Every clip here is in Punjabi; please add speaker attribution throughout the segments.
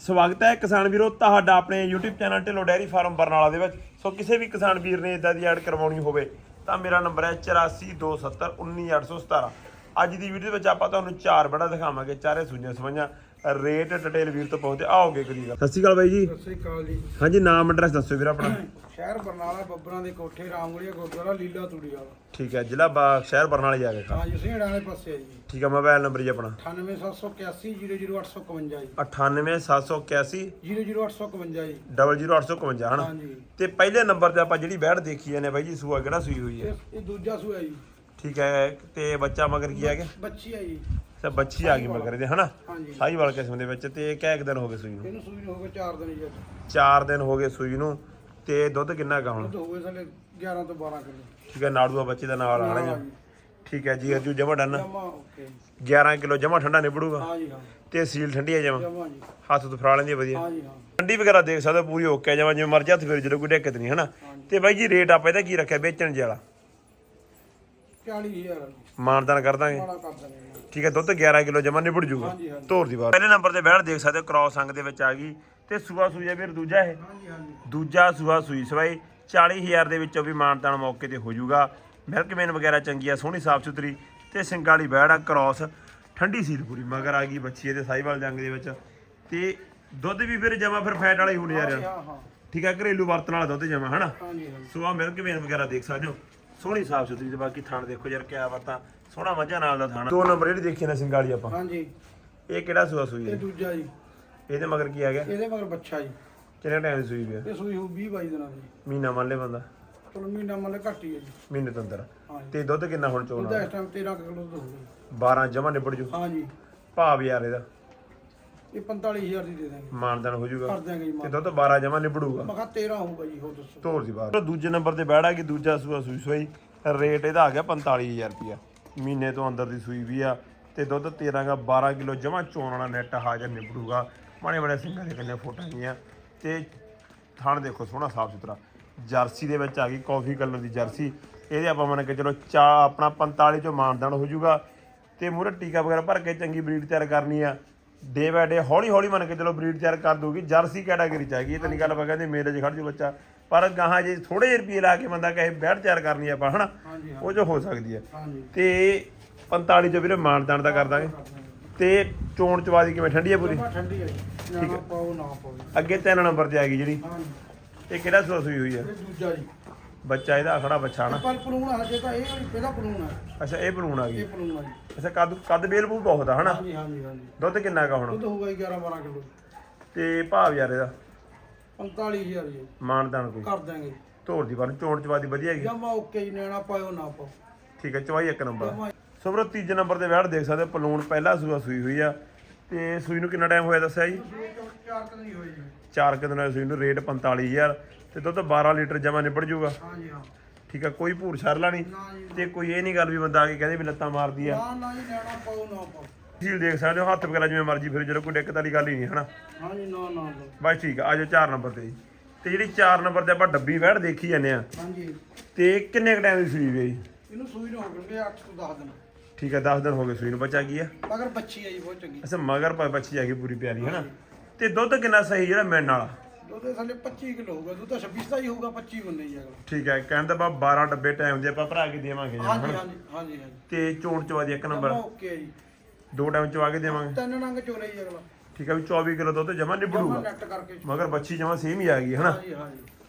Speaker 1: ਸਵਾਗਤ ਹੈ ਕਿਸਾਨ ਵੀਰੋ ਤੁਹਾਡਾ ਆਪਣੇ YouTube channel Dhillon dairy farm Barnala ਦੇ ਵਿੱਚ। ਸੋ ਕਿਸੇ ਵੀ ਕਿਸਾਨ ਵੀਰ ਨੇ ਇਦਾਂ ਦੀ ਐਡ ਕਰਵਾਉਣੀ ਹੋਵੇ ਤਾਂ ਮੇਰਾ ਨੰਬਰ ਹੈ 8427191817 ਅੱਜ ਦੀ ਵੀਡੀਓ ਵਿੱਚ ਆਪਾਂ ਤੁਹਾਨੂੰ ਚਾਰ ਬੜਾ ਦਿਖਾਵਾਂਗੇ ਚਾਰੇ ਸੁਣੀਆਂ ਸਮਾਈਆਂ ਰੇਟ ਡਿਟੇਲ ਵੀਰ ਤੋਂ ਪਹੁੰਚਦੇ ਆਓਗੇ ਕਰੀ ਗੱਲ। ਸਤਿ ਸ਼੍ਰੀ ਅਕਾਲ ਬਾਈ ਜੀ।
Speaker 2: ਸਤਿ ਸ੍ਰੀ ਅਕਾਲ ਜੀ।
Speaker 1: ਹਾਂਜੀ ਨਾਮ ਐਡਰੈਸ ਦੱਸੋ ਵੀਰ ਆਪਣਾ।
Speaker 2: ਸ਼ਹਿਰ ਬਰਨਾਲਾ ਬੱਬਰਾਂ ਦੇ ਕੋਠੇ ਰਾਮਗੜੀਆ ਗੁਰਦੁਆਰਾ ਲੀਲਾ ਤੂੜੀ ਵਾਲਾ।
Speaker 1: ਠੀਕ ਹੈ ਜ਼ਿਲ੍ਹਾ ਬਾ ਸ਼ਹਿਰ ਬਰਨਾਲੇ ਜਾ ਕੇ
Speaker 2: ਹਾਂ ਜੀ ਸਿੰਘੜਾ ਵਾਲੇ ਪਾਸੇ ਆ ਜੀ।
Speaker 1: ਠੀਕ ਹੈ ਮੋਬਾਈਲ ਨੰਬਰ ਜੀ ਆਪਣਾ।
Speaker 2: 98781 00851 ਜੀ।
Speaker 1: 98781
Speaker 2: 00851 ਜੀ।
Speaker 1: 00851 ਹਨਾ?
Speaker 2: ਹਾਂ ਜੀ
Speaker 1: ਤੇ ਪਹਿਲੇ ਨੰਬਰ ਤੇ ਆਪਾਂ ਜਿਹੜੀ ਬੈੜ ਦੇਖੀ ਜਾਂਦੇ ਬਾਈ ਜੀ ਸੂਆ ਕਿਹੜਾ ਸੂਈ ਹੋਈ ਹੈ?
Speaker 2: ਇਹ ਇਹ ਦੂਜਾ ਸੂਆ ਜੀ।
Speaker 1: ਠੀਕ ਹੈ ਤੇ ਬੱਚਾ ਮਗਰ ਕੀ ਆ ਗਿਆ?
Speaker 2: ਬੱਚੀ ਆ ਜੀ।
Speaker 1: ਤੇ ਬੱਚੀ ਆ ਗਈ ਮਗਰ ਦੇ ਹਨਾ?
Speaker 2: ਹਾਂ ਜੀ
Speaker 1: ਸਾਈਵਾਲ ਕਿਸਮ ਦੇ ਵਿੱਚ ਤੇ ਕਿਹ ਦਿਨ ਹੋ ਗਏ ਸੂਈ ਨੂੰ?
Speaker 2: ਇਹਨੂੰ ਸੂਈ ਨੂੰ ਹੋ ਗਏ 4 ਦਿਨ ਜੀ
Speaker 1: 4 ਦਿਨ ਹੋ ਗਏ ਸੂਈ ਨੂੰ। ਤੇ ਦੁੱਧ ਕਿੰਨਾ ਕਾ ਹੁਣ?
Speaker 2: ਦੁੱਧ ਸਾਲੇ 11 ਤੋਂ 12 ਕਿਲੋ।
Speaker 1: ਠੀਕ ਹੈ ਨਾੜੂਆ ਬੱਚੇ ਦਾ ਨਾਲ ਆਣਾ
Speaker 2: ਹਾਂ
Speaker 1: ਜੀ।
Speaker 2: ਜੀ
Speaker 1: ਠੀਕ ਹੈ ਜੀ ਅਰਜੂ ਜਮਾ ਡਨ।
Speaker 2: ਜਮਾ ਓਕੇ।
Speaker 1: 11 ਕਿਲੋ ਜਮਾ ਠੰਡਾ ਨਿਬੜੂਗਾ।
Speaker 2: ਹਾਂ ਜੀ ਹਾਂ।
Speaker 1: ਤੇ ਸੀਲ ਠੰਡੀ ਆ ਜਮਾ।
Speaker 2: ਜਮਾ ਜੀ।
Speaker 1: ਹੱਥ ਤੋਂ ਫਰਾ ਲੈਂਦੀ ਵਧੀਆ।
Speaker 2: ਹਾਂ ਜੀ ਹਾਂ।
Speaker 1: ਠੰਡੀ ਵਗੈਰਾ ਦੇਖ ਸਕਦੇ ਹੋ, ਪੂਰੀ ਓਕੇ ਆ ਜਮਾ ਜਿਵੇਂ ਮਰਜ਼ੀ ਹੱਥ ਫੇਰ ਜਦੋਂ ਕੋਈ ਦਿੱਕਤ ਨਹੀਂ ਹਨਾ? ਤੇ ਬਾਈ ਜੀ ਰੇਟ ਆਪਾਂ ਇਹਦਾ ਕੀ ਰੱਖਿਆ ਵੇਚਣ ਜੇ ਵਾਲਾ?
Speaker 2: 40000
Speaker 1: ਮਾਨਦਾਨ ਕਰ ਦਾਂਗੇ।
Speaker 2: ਕਰ ਦਿੰਦੇ
Speaker 1: ਠੀਕ ਹੈ ਦੁੱਧ 11 ਕਿਲੋ ਜਮਾ ਨਿਬੜ ਜੂਗਾ।
Speaker 2: ਹਾਂਜੀ ਹਾਂਜੀ
Speaker 1: ਧੋਰ ਦੀ ਬਾਤ। ਪਹਿਲੇ ਨੰਬਰ ਤੇ ਬੈਠ ਦੇਖ ਸਕਦੇ ਹੋ ਕ੍ਰਾਸ ਅੰਗ ਦੇ ਵਿੱਚ ਆ ਗਈ। ਤੇ ਸੂਆ ਸੂਈ ਆ ਵੀਰ ਦੂਜਾ ਇਹ। ਦੂਜਾ ਸੂਆ ਸੂਈ। ਸਵਾਈ 40000 ਦੇ ਵਿੱਚੋਂ ਵੀ ਮਾਨਤਾਨ ਮੌਕੇ ਤੇ ਹੋ ਜਾਊਗਾ। ਮਿਲਕ ਮੇਨ ਵਗੈਰਾ ਚੰਗੀ ਆ ਸੋਹਣੀ ਸਾਫ਼ ਸੁਥਰੀ ਤੇ ਸਿੰਗਾਂ ਵਾਲੀ ਬੈੜ ਕ੍ਰਾਸ। ਠੰਡੀ ਸੀਲ ਪੂਰੀ ਮਗਰ ਆ ਗਈ ਬੱਚੀ ਇਹਦੇ ਸਾਈਵਾਲ ਜੰਗ ਦੇ ਵਿੱਚ। ਤੇ ਦੁੱਧ ਵੀ ਫਿਰ ਜਮਾ ਫਿਰ ਫੈਟ ਵਾਲਾ ਹੀ ਹੋਣੇ ਯਾਰ। ਠੀਕ ਆ ਘਰੇਲੂ ਵਰਤਣ ਵਾਲਾ ਦੁੱਧ ਜਮਾ ਹਨਾ। ਸੋ ਆ ਮਿਲਕ ਮੇਨ ਵਗੈਰਾ ਦੇਖ ਸਕਦੇ ਹੋ। ਸੋਹਣੀ ਸਾਫ਼ ਸੁਥਰੀ ਤੇ ਬਾਕੀ ਥਣ ਦੇਖੋ ਯਾਰ ਕਿਆ ਬਾਤਾਂ। ਸੋਹਣਾ ਮੱਝਾਂ ਨਾਲ ਦਾ ਥਣ। ਦੋ ਨੰਬਰ ਜਿਹੜੀ ਦੇਖੀ ਨਾ ਸਿੰਗਾਲੀ ਆਪਾਂ।
Speaker 2: ਹਾਂ ਜੀ
Speaker 1: ਇਹ ਕਿਹੜਾ ਸੂਆ ਸੂਈ
Speaker 2: ਇਹ
Speaker 1: ਹੈ
Speaker 2: ਦੂਜਾ ਜੀ।
Speaker 1: ਇਹਦੇ ਮਗਰ ਕੀ ਆ ਗਿਆ?
Speaker 2: ਇਹਦੇ ਮਗਰ ਬੱਚਾ ਜੀ।
Speaker 1: ਕਿੰਨੇ ਟਾਈਮ ਦੀ ਸੂਈ ਵੀ ਆ?
Speaker 2: ਇਹ ਸੂਈ ਹੋ 20 22 ਦਿਨਾਂ ਦੀ।
Speaker 1: ਮਹੀਨਾ ਮੰਨ ਲੈ ਬੰਦਾ?
Speaker 2: ਚਲੋ ਮਹੀਨਾ ਮੰਨ ਲੈ ਘੱਟ ਹੀ ਹੈ ਜੀ।
Speaker 1: ਮਹੀਨੇ ਤੋਂ ਅੰਦਰ।
Speaker 2: ਹਾਂ ਜੀ।
Speaker 1: ਤੇ ਦੁੱਧ ਕਿੰਨਾ ਹੁਣ ਚੋਣਾ?
Speaker 2: ਉਹਦਾ ਇਸ ਟਾਈਮ 13 ਕਿਲੋ ਦੁੱਧ ਹੋ ਗਿਆ
Speaker 1: 12 ਜਮਾ ਨਿਬੜ ਜੂ।
Speaker 2: ਹਾਂ ਜੀ।
Speaker 1: ਭਾਵ ਯਾਰ ਇਹਦਾ।
Speaker 2: ਇਹ 45000 ਦੀ ਦੇ ਦਾਂਗੇ
Speaker 1: ਮਾਨਦਾਨ ਹੋ ਜਾਊਗਾ
Speaker 2: ਕਰ ਦਿਆਂਗੇ ਜੀ
Speaker 1: ਤੇ
Speaker 2: ਮਾਂ
Speaker 1: ਦੁੱਧ 12 ਜਮਾ ਨਿਬੜੂਗਾ।
Speaker 2: ਮੈਂ ਕਿਹਾ 13 ਹੋਊਗਾ ਜੀ ਹੋ ਦੱਸੋ।
Speaker 1: ਧੋਰ ਦੀ ਬਾਤ ਦੂਜੇ ਨੰਬਰ ਤੇ ਬੈੜਾ ਕਿ ਦੂਜਾ ਸੂਆ ਸੂਈ ਸੂਈ। ਰੇਟ ਇਹਦਾ ਆ ਗਿਆ 45000 ਰੁਪਿਆ ਮਹੀਨੇ ਤੋਂ ਅੰਦਰ ਦੀ ਸੂਈ ਵੀ ਆ। ਤੇ ਦੁੱਧ 13 ਦਾ 12 ਕਿਲੋ ਜਮਾ ਚੋਣ ਵਾਲਾ ਨੈਟ ਹਾਜ਼ਰ ਨਿਬੜੂਗਾ। ਮਾੜੇ ਬੜੇ ਸਿੰਘਾਂ ਦੇ ਕੰਨੇ ਫੋਟਾਂ ਗਈਆਂ। ਤੇ ਥਣ ਦੇਖੋ ਸੋਹਣਾ ਸਾਫ਼ ਸੁਥਰਾ। ਜਰਸੀ ਦੇ ਵਿੱਚ ਆ ਗਈ ਕਾਫੀ ਕਲਰ ਦੀ ਜਰਸੀ। ਇਹਦੇ ਆਪਾਂ ਮੰਨ ਕੇ ਚਲੋ ਚਾ ਆਪਣਾ 45 ਚੋਂ ਮਾਨਦਾਨ ਹੋ ਜਾਊਗਾ। ਤੇ ਮੂਰੇ ਟੀਕਾ ਵਗੈਰਾ ਭਰ ਕੇ ਚੰਗੀ ਬਰੀਡ ਤਿਆਰ ਕਰਨੀ ਆ। ਡੇ ਬਾਏ ਡੇ ਹੌਲੀ ਹੌਲੀ ਮੰਨ ਕੇ ਚਲੋ ਬਰੀਡ ਤਿਆਰ ਕਰ ਦੂਗੀ ਜਰਸੀ ਕੈਟਾਗਰੀ ਚ ਆਏਗੀ ਇਹ ਤਾਂ ਨਹੀਂ ਗੱਲ ਆਪਾਂ ਕਹਿੰਦੇ ਮੇਰੇ 'ਚ ਖੜ ਜੂ ਬੱਚਾ। ਪਰ ਗਾਹਾਂ ਜੇ ਥੋੜੇ ਜਿਹੇ ਰੁਪਏ ਲਾ ਕੇ ਬੰਦਾ ਕਹੇ ਬੈਠ ਤਿਆਰ ਕਰਨੀ ਆ ਆਪਾਂ ਹਨਾ? ਉਹ ਜੋ ਹੋ ਸਕਦੀ ਆ। ਤੇ 45 ਚੋਂ ਵੀਰੇ ਮਾਨਦਾਨ ਦਾ ਕਰ ਦਾਂਗੇ। ਤੇ ਚੋਣ ਚਵਾਦੀ ਕਿਵੇਂ? ਠੰਡੀ ਆ ਪੂਰੀ?
Speaker 2: ਠੰਡੀ ਹੈ ਜੀ। ਨਾ ਪਾਓ ਨਾ ਪਾਓ
Speaker 1: ਅੱਗੇ ਤਿੰਨ ਨੰਬਰ ਤੇ ਆ ਗਈ ਜਿਹੜੀ।
Speaker 2: ਹਾਂ ਜੀ
Speaker 1: ਇਹ ਕਿਹੜਾ ਸੂਈ ਹੋਈ ਆ?
Speaker 2: ਇਹ ਦੂਜਾ ਜੀ।
Speaker 1: ਬੱਚਾ ਇਹਦਾ ਖੜਾ ਬੱਚਾ ਨਾ।
Speaker 2: ਪਰ ਪਲੂਣ ਹਜੇ ਤਾਂ ਇਹ ਪਹਿਲਾ ਪਲੂਣ ਹੈ
Speaker 1: ਅੱਛਾ ਇਹ ਬਲੂਨ ਆ ਗਈ।
Speaker 2: ਇਹ ਪਲੂਣ ਹੈ ਜੀ।
Speaker 1: ਅੱਛਾ ਕੱਦ ਕੱਦ ਬੇਲ ਬੂਲ ਬਹੁਤ ਆ ਹਨਾ?
Speaker 2: ਹਾਂ ਜੀ ਹਾਂ ਜੀ ਹਾਂ ਜੀ
Speaker 1: ਦੁੱਧ ਕਿੰਨਾ ਕਾ ਹੁਣ?
Speaker 2: ਦੁੱਧ ਹੋਊਗਾ ਜੀ 11 12 ਕਿਲੋ।
Speaker 1: ਤੇ ਭਾਵ ਯਾਰ ਇਹਦਾ?
Speaker 2: 45000 ਜੀ।
Speaker 1: ਮਾਨਦਾਨ ਕੋਈ?
Speaker 2: ਕਰ ਦਾਂਗੇ
Speaker 1: ਧੋਰ ਦੀ ਬਣ ਚੋਣ ਚਵਾਦੀ ਵਧੀਆ ਹੈਗੀ।
Speaker 2: ਜਮਾ ਓਕੇ ਜੀ ਨੈਣਾ ਪਾਓ ਨਾ ਪਾਓ।
Speaker 1: ਠੀਕ ਹੈ ਚਵਾਈ ਇੱਕ ਨੰਬਰ। ਸੋ ਵੀਰੋ ਤੀਜੇ ਨੰਬਰ ਤੇ ਬੈਠ ਦੇਖ ਸਕਦੇ ਹੋ, ਪਲੂਣ ਪਹਿਲਾ ਸੂਆ ਸੂਈ ਹੋਈ ਆ। ਤੇ ਸੂਈ ਨੂੰ ਕਿੰਨਾ ਟਾਈਮ ਹੋਇਆ ਦੱਸਿਆ ਜੀ?
Speaker 2: ਚਾਰ ਕਦੋਂ ਹੀ ਹੋਈ ਜੀ
Speaker 1: ਚਾਰ ਕੁ ਦਿਨਾਂ ਦੀ ਸੂਈ ਨੂੰ ਰੇਟ 45000 ਤੇ ਦੁੱਧ 12 ਲੀਟਰ ਜਮਾ ਨਿਬੜ ਜਾਊਗਾ।
Speaker 2: ਹਾਂ ਜੀ ਹਾਂ।
Speaker 1: ਠੀਕ ਆ ਕੋਈ ਭੂਰ ਛਰਲਾ ਨਹੀਂ। ਤੇ ਕੋਈ ਇਹ ਨਹੀਂ ਗੱਲ ਵੀ ਬੰਦਾ ਆ ਕੇ ਕਹਿੰਦੇ ਵੀ ਲੱਤਾਂ ਮਾਰਦੀ ਆ।
Speaker 2: ਨਾ ਨਾ ਜੀ ਨਾ
Speaker 1: ਝੀਲ ਦੇਖ ਸਕਦੇ ਹੋ ਹੱਥ ਵਗੈਰਾ ਜਿਵੇਂ ਮਰਜ਼ੀ ਫਿਰ ਜਦੋਂ ਕੋਈ ਦਿੱਕਤ ਵਾਲੀ ਗੱਲ ਹੀ ਨਹੀਂ ਹਨਾ?
Speaker 2: ਹਾਂ ਜੀ ਨਾ ਨਾ।
Speaker 1: ਬਸ ਠੀਕ ਆ ਆਜੋ 4 ਨੰਬਰ ਤੇ ਜੀ। ਤੇ ਜਿਹੜੀ 4 ਨੰਬਰ ਤੇ ਆਪਾਂ ਡੱਬੀ ਬੈਠ ਦੇਖੀ ਜਾਂਦੇ ਆ।
Speaker 2: ਹਾਂ ਜੀ
Speaker 1: ਤੇ ਕਿੰਨੇ ਕ ਟਾਈਮ ਦੀ ਸੂਈ ਵੀ ਜੀ?
Speaker 2: ਇਹਨੂੰ ਸੂਈ ਨੂੰ ਹੋ ਗਏ 8 ਤੋਂ 10 ਦਿਨ।
Speaker 1: ਠੀਕ ਆ 10 ਦਿਨ ਹੋ ਗਏ ਸੂਈ ਨੂੰ ਬੱਚਾ ਕੀ ਆ।
Speaker 2: ਮਗਰ ਬੱਚੀ ਹੈ ਜੀ ਬਹੁਤ ਚੰਗੀ।
Speaker 1: ਅੱਛਾ ਮਗਰ ਪਾ ਬੱਚੀ ਆ ਗਈ ਪੂਰੀ ਪਿਆਰੀ ਹਨਾ? ਤੇ ਦੁੱਧ ਕਿੰਨਾ ਸਹੀ ਜਿਹੜਾ ਮਿਲਣ ਵਾਲਾ?
Speaker 2: ਦੁੱਧ ਸਾਡੇ 25 ਕਿਲੋ ਹੋਊਗਾ ਦੁੱਧ ਤਾਂ 26 ਦਾ ਹੀ ਹੋਊਗਾ 25 ਬੰਨੇ ਜੀ ਅਗਲਾ।
Speaker 1: ਠੀਕ ਹੈ ਕਹਿੰਦਾ ਬਾ 12 ਡੱਬੇ ਟਾਈਮ ਦੇ ਆਪਾਂ ਭਰਾ ਕੇ ਦੇਵਾਂਗੇ ਜੀ
Speaker 2: ਹਾਂ ਜੀ ਹਾਂ ਜੀ ਹਾਂ ਜੀ ਹਾਂ ਜੀ
Speaker 1: ਤੇ ਚੋਣ ਚਵਾਦੀ ਇੱਕ ਨੰਬਰ
Speaker 2: ਓਕੇ ਜੀ।
Speaker 1: ਦੋ ਟਾਈਮ ਚਵਾ ਕੇ ਦੇਵਾਂਗੇ।
Speaker 2: ਤਿੰਨ ਨੰਗ ਚੋਲੇ ਜੀ ਅਗਲਾ।
Speaker 1: ਠੀਕ ਹੈ ਵੀ 24 ਕਿਲੋ ਦੁੱਧ ਜਮਾ ਨਿਬੜੂਗਾ। ਮਗਰ ਬੱਚੀ ਜਮਾ ਸੇਮ ਹੀ ਆ ਗਈ
Speaker 2: ਹਾਂ ਹਾਂ ਜੀ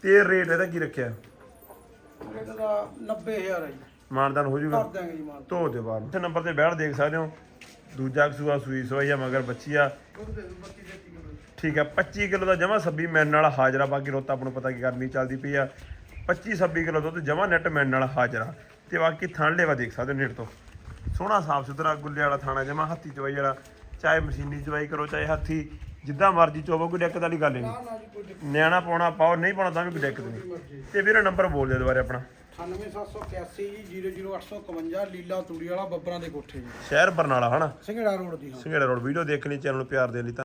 Speaker 1: ਤੇ ਰੇਟ ਇਹਦਾ ਕੀ ਰੱਖਿਆ?
Speaker 2: ਰੇਟ ਦਾ 90000 ਹੈ ਜੀ।
Speaker 1: ਮਾਨਦਾਨ ਹੋ ਜਾਊਗਾ
Speaker 2: ਕਰ ਦਾਂਗੇ ਜੀ ਮਾਨ
Speaker 1: ਧੋ ਦੇ ਬਾਅਦ ਤੇ ਨੰਬਰ ਤੇ ਬੈਠ ਦੇਖ ਸਕਦੇ ਹੋ। ਦੂਜਾ ਸੂਆ ਸੂਈ ਸੋਈ ਆ ਮਗਰ ਬੱਚੀ ਆ।
Speaker 2: ਦੁੱਧ ਦੇ ਦਿਓ 32 33 ਕਿਲੋ।
Speaker 1: ਠੀਕ ਹੈ 25 ਕਿਲੋ ਦਾ ਜਮਾ ਸੱਬੀ ਮੈਨ ਨਾਲ ਹਾਜ਼ਰਾ। ਬਾਕੀ ਰੋਤਾ ਆਪਾਂ ਨੂੰ ਪਤਾ ਕੀ ਗਰਮੀ ਚੱਲਦੀ ਪਈ ਆ। 25 26 ਕਿਲੋ ਦੁੱਧ ਜਮਾ ਨੈਟ ਮੈਨ ਨਾਲ ਹਾਜ਼ਰਾ। ਤੇ ਬਾਕੀ ਥਣ ਲੇਵਾ ਦੇਖ ਸਕਦੇ ਹੋ ਨੇੜ ਤੋਂ। ਸੋਹਣਾ ਸਾਫ਼ ਸੁਥਰਾ ਗੁੱਲੇ ਵਾਲਾ ਥਾਣਾ ਜਮਾ ਹੱਥੀ ਚਵਾਈ ਵਾਲਾ। ਚਾਹੇ ਮਸ਼ੀਨੀ ਚਵਾਈ ਕਰੋ ਚਾਹੇ ਹੱਥੀ। ਜਿੱਦਾਂ ਮਰਜ਼ੀ ਚੋਵੋ ਕੋਈ ਦਿੱਕਤ ਵਾਲੀ ਗੱਲ ਨਹੀਂ। ਨਿਆਣਾ ਪਾਉਣਾ ਪਾਓ ਨਹੀਂ ਪਾਉਣਾ ਤਾਂ ਵੀ ਕੋਈ ਦਿੱਕਤ ਨਹੀਂ। ਤੇ ਵੀਰੇ ਨੰਬਰ ਬੋਲ ਦਿਓ ਦੁਬਾਰੇ ਆਪਣਾ।
Speaker 2: 98781 ਜੀ 00851 ਲੀਲਾ ਤੂੜੀ ਵਾਲਾ ਬੱਬਰਾਂ ਦੇ ਕੋਠੇ ਜੀ।
Speaker 1: ਸ਼ਹਿਰ ਬਰਨਾਲਾ ਹਨਾ?
Speaker 2: ਸਿੰਘੜਾ ਰੋਡ ਦੀ ਹਾਂ।
Speaker 1: ਸਿੰਘੇੜਾ ਰੋਡ ਵੀਡੀਓ ਦੇਖਣੀ ਚੈਨਲ ਨੂੰ ਪਿਆਰ ਦੇਣ ਲਈ